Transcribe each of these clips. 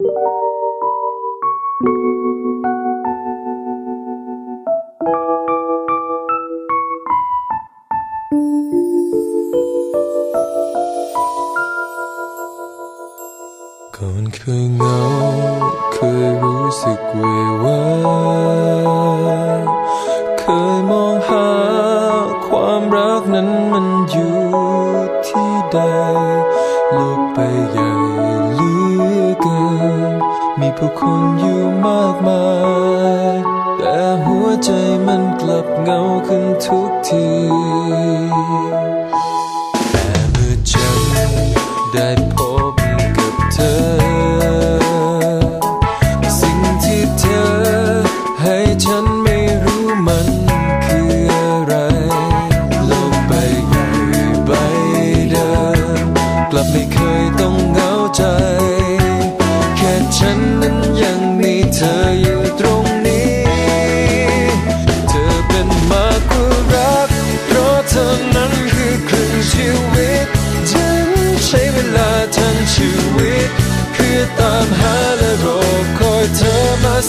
ก่อนเคยเหงาเคยรู้สึกเววา โลกไปใหญ่เหลือเกิน มีผู้คนอยู่มากมาย แต่หัวใจมันกลับเงาขึ้นทุกที แต่เมื่อฉันได้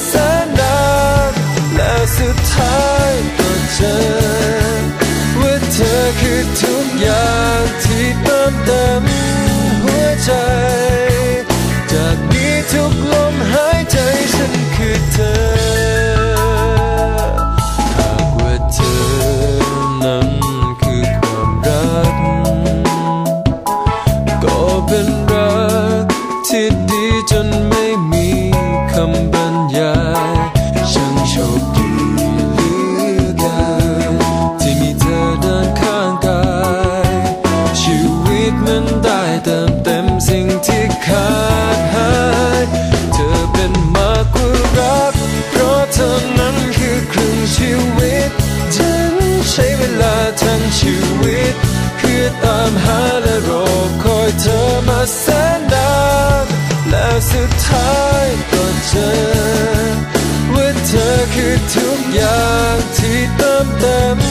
แสนนานและสุดท้ายก็เจอว่าเธอคือทุกอย่างที่เติมเต็มหัวใจ จากนี้ทุกลมหายใจฉันคือเธอ ทั้งชีวิตเพื่อตามหาและรอคอยเธอมาแสนนานแล้วสุดท้ายก็เจอว่าเธอคือทุกอย่างที่เติมเต็ม